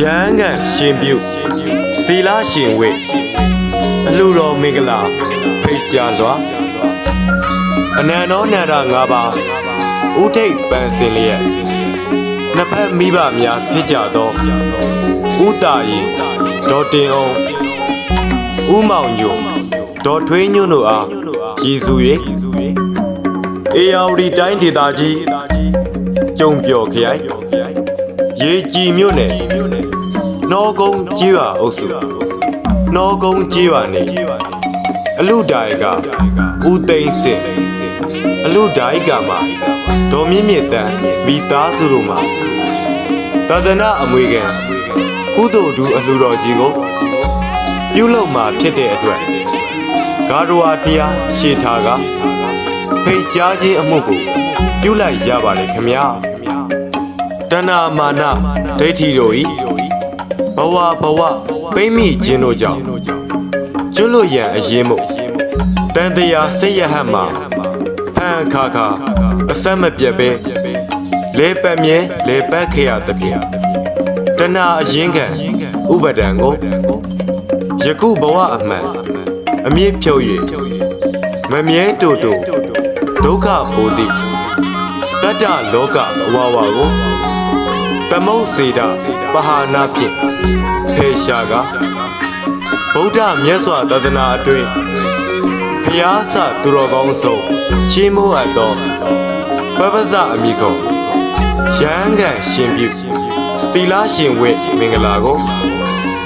ရဟန်းကန်ရှင်ပြုသီလရှင်ဝိအလှတော်မင်္ဂလာဖိတ်ကြားစွာအနန္တောနန္ဒ၅ပါးဥထိတ်ပန်စင်လျက်နှစ်ဖက်မိဘများဖြစ်ကြသောဥတာရင်ဒေါ်တင်အောင်ဥမောင်ညိုဒေါ်ထွေးညွန့်တို့အားရည်စူ၍အေယာဝတီတိုင်းဒေသကြီးကျုံပြော်ခရိုင်ရေကြည်မြို့နယ် နှောကုန်းကြီးရွာအုပ်စုနှောကုန်းကြီးရွာနေအလူဒါယကဦးသိန်းစင်အလူဒါယကမှာဒေါ်မြင့်မြင့်တန်းမိသားစုတို့မှာတဒနာအမွေခံကုသိုလ်ဒူအလှတော်ကြီးကိုပြုလုပ်မှာဖြစ်တဲ့အတွက်ဂါရဝတရားရှေထားကဖိတ်ကြားခြင်းအမှုကိုပြုလိုက်ရပါတယ်ခင်ဗျာတဏမာနဒိဋ္ဌိတို့ဤ ဘဝဘဝပိမ့်မိခြင်းတို့ကြောင့်ကျွလွတ်ရန်အရင်မှုတန်တရားစိတ်ရဟတ်မှာဖန်ခါခါအဆက်မပြတ်ပဲလဲပတ်မြဲလဲပတ်ခေရသဖြင့်တဏအရင်ခံဥပဒံကိုယခုဘဝအမှန်အမြင့်ဖြုတ်၍မမြဲတူတူဒုက္ခဘူတိတတ္တလောကအဝဝကို တမုတ်စေတာပဟာနာဖြင့်ဖေရှာကဗုဒ္ဓမြတ်စွာသဒ္ဒနာအတွင်းဖျားစသူတော်ကောင်းဆုံးချီးမိုးအပ်သောပပဇအမိကုံရဟန်းကန်ရှင်ပြုသီလရှင်ဝိမင်္ဂလာကို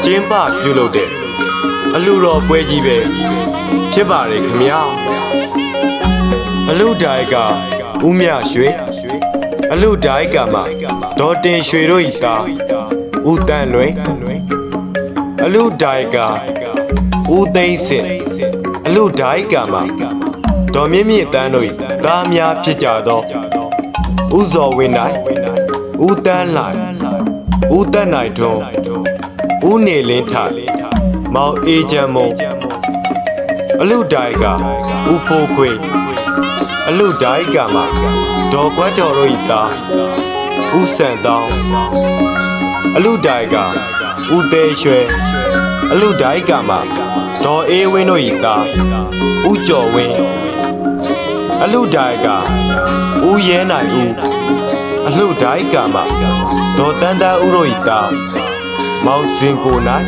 ကျင်းပပြုလုပ်တဲ့အလှတော်ပွဲကြီးပဲဖြစ်ပါတယ်ခင်ဗျာအလှဒါယကဦးမြရွှေ အလှဒါယကမှာဒေါ်တင်ရွှေတို့ဤသားဦးတန်လွင်အလှဒါယကဦးသိန်းစင်အလှဒါယကမှာဒေါ်မြင့်မြင့်တန်းတို့ဤသားများဖြစ်ကြသောဦးဇော်ဝင်းနိုင်ဦးတန်းလိုက်ဦးတက်နိုင်ထွန်းဦးနေလင်းထမောင်အေးချမ်းမုံအလူဒိုင်ကဥဖိုးခွေ အလူဒိုင်ကမှာဒေါ်ကွက်တော်တို့ဤသားဥဆန်တောင်းအလူဒိုင်ကဥသေးရွှဲအလူဒိုင်ကမှာဒေါ်အေးဝင်းတို့ဤသားဥကျော်ဝင်းအလူဒိုင်ကဥရဲနိုင်ဦးအလှဒိုင်ကမှာဒေါ်တန်တန်းဦးတို့ဤသားမောင်စင်ကိုနိုင်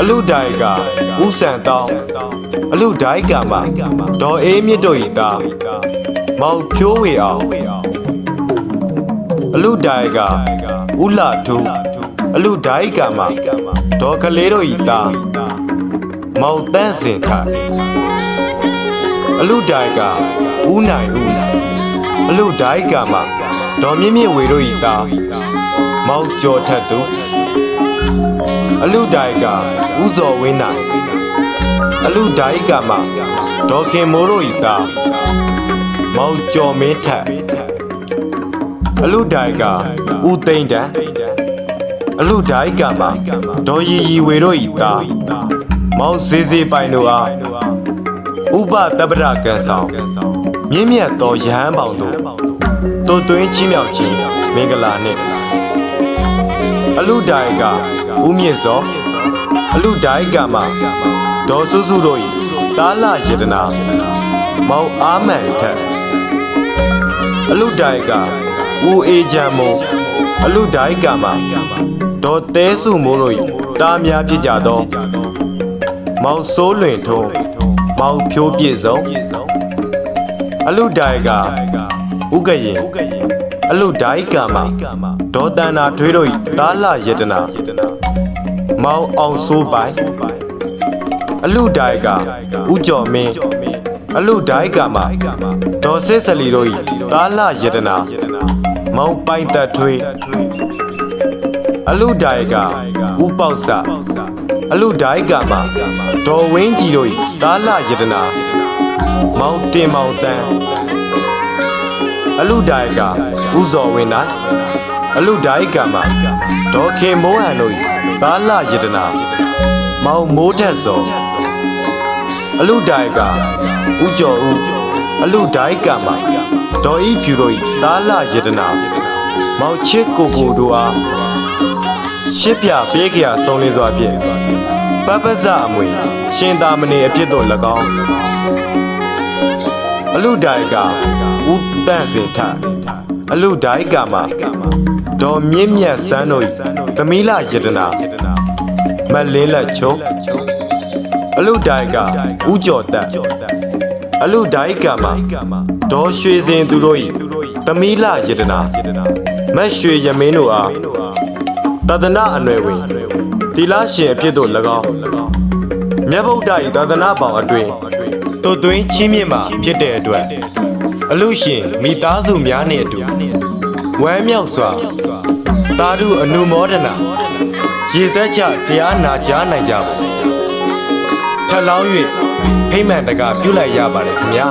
အလူဒိုင်ကဥဆန်တောင်းအလူဒိုင်ကမှာဒေါ်အေးမြင့်တို့ဤသားမောင်ဖြိုးဝေအောင်အလူဒိုင်ကဥလာထူအလူဒိုင်ကမှာဒေါ်ကလေးတို့ဤသားမောင်တန်းစင်ထိုင်အလူဒိုင်ကဥနိုင်ဦးအလူဒိုင်ကမှာဒေါ်မြင့်မြင့်ဝေတို့ဤသားမောင်ကျော်ထက်သူ အလူဒိုင်ကဥဇော်ဝင်းနိုင်အလူဒိုင်ကမှာဒေါ်ခင်မိုးတို့ဤသားမောင်ကျော်မင်းထက်အလူဒိုင်ကဥသိမ့်တန်အလူဒိုင်ကမှာဒေါ်ရီရီဝေတို့ဤသားမောင်စေးစေးပိုင်တို့အားဥပတပ္ပရကံဆောင်မြင့်မြတ်သောရဟန်းပေါင်တို့တို့သွင်းချင်းမြောက်ခြင်းမင်္ဂလာနှင့် အလူဒိုင်ကဦးမြင့်စောအလူဒိုင်ကမှာဒေါ်စုစုတို့၏တာလယတနာမောင်အာမန်ထက်အလူဒိုင်ကဦးအေးချမ်းမုံအလူဒိုင်ကမှာဒေါ်တဲစုမိုးတို့၏တားများဖြစ်ကြသောမောင်စိုးလွင်ထုံးမောင်ဖြိုးပြည့်စုံအလူဒိုင်ကဥကရင် အလူဒိုင်ကမှာဒေါ်တန်နာထွေးတို့၏တားလယတနာမောင်အောင်စိုးပိုင်အလူဒိုင်ကဥကျော်မင်းအလူဒိုင်ကမှာဒေါ်ဆစ်စလီတို့၏တားလယတနာမောင်ပိုင်တထွေးအလူဒိုင်ကဥပေါက်စအလူဒိုင်ကမှာဒေါ်ဝင်းကြီးတို့၏တားလယတနာမောင်တင်မောင်တန်း အလူဒိုင်ကဥဇော်ဝင်းနိုင်အလူဒိုင်ကမှာဒေါ်ခင်မိုးဟန်တို့၏တားလယတနာမောင်မိုးထက်စောအလူဒိုင်ကဥကျော်ဦးအလူဒိုင်ကမှာဒေါ်ဤဖြူတို့၏တားလယတနာမောင်ချစ်ကိုကိုတို့အားရှစ်ပြပြေးခရာဆုံးလင်းစွာဖြင့်ပပဇအမွေရှင်သာမဏေအဖြစ်သို့၎င်း အလူဒိုင်ကဦးတန့်စင်ထအလူဒိုင်ကမှာဒေါ်မြင့်မြတ်စန်းတို့၏သမီးလာယတနာမလင်းလက်ချုံအလူဒိုင်ကဦးကျော်တက်အလူဒိုင်ကမှာဒေါ်ရွှေစင်သူတို့၏သမီးလာယတနာမတ်ရွှေရမင်းတို့အားတဒနာအနွယ်ဝင်တီလာရှင်အဖြစ်သို့၎င်းမြတ်ဗုဒ္ဓ၏သာသနာပေါင်းအတွင် တို့သွင်းချင်းမြင့်မှာဖြစ်တဲ့အတွက်အလူရှင်မိသားစုများနှင့်အတူဝမ်းမြောက်စွာသာဓုအနုမောဒနာရေစက်ချတရားနာကြားနိုင်ကြပါထပ်လောင်း၍ဖိမ့်မှန်တကပြုလိုက်ရပါတယ်ခင်ဗျာ